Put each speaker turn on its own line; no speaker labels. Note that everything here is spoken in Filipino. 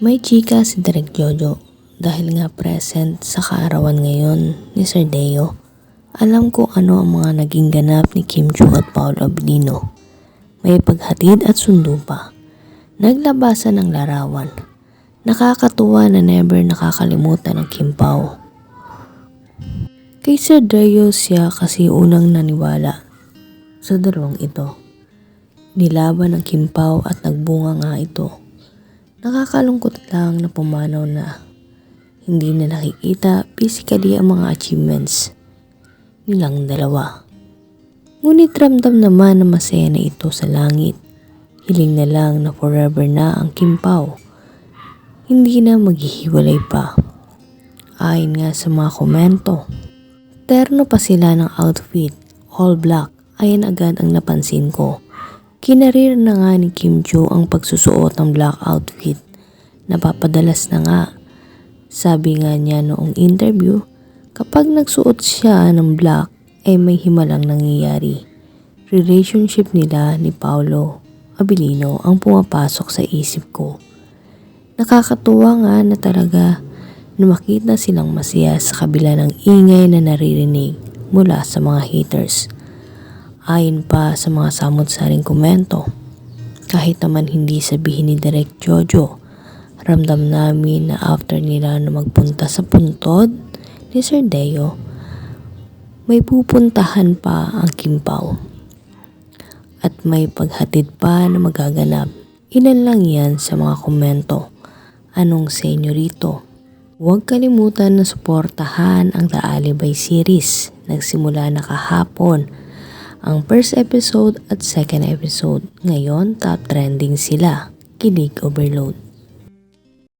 May chika si Direk Jojo dahil nga present sa kaarawan ngayon ni Sir Deo. Alam ko ano ang mga naging ganap ni Kim Chu at Paolo Abilino. May paghatid at sundo pa. Naglabasan ng larawan. Nakakatuwa na never nakakalimutan ng Kim Pao. Kay Sir Deo siya kasi unang naniwala sa dalawang ito. Nilaban ng Kim Pao at nagbunga nga ito. Nakakalungkot lang na pumanaw na hindi na nakikita physically ang mga achievements nilang dalawa. Ngunit ramdam naman na masaya na ito sa langit. Hiling na lang na forever na ang Kim Pao. Hindi na maghihiwalay pa. Ayon nga sa mga komento, terno pa sila ng outfit, all black, ayan agad ang napansin ko. Kinarir na nga ni Kim Joo ang pagsusuot ng black outfit. Napapadalas na nga. Sabi nga niya noong interview, kapag nagsuot siya ng black ay may himalang nangyayari. Relationship nila ni Paolo Abilino ang pumapasok sa isip ko. Nakakatuwa nga na talaga na makita silang masaya sa kabila ng ingay na naririnig mula sa mga haters. Ayon pa sa mga samot-saring komento, kahit naman hindi sabihin ni Direk Jojo, ramdam namin na after nila na magpunta sa puntod ni Sir Deo, may pupuntahan pa ang Kimpaw. At may paghatid pa na magaganap. Ilan lang yan sa mga komento. Anong senyorito? Huwag kalimutan na suportahan ang The Alibay series. Nagsimula na kahapon ang first episode at second episode. Ngayon, top trending sila. Kilig Overload.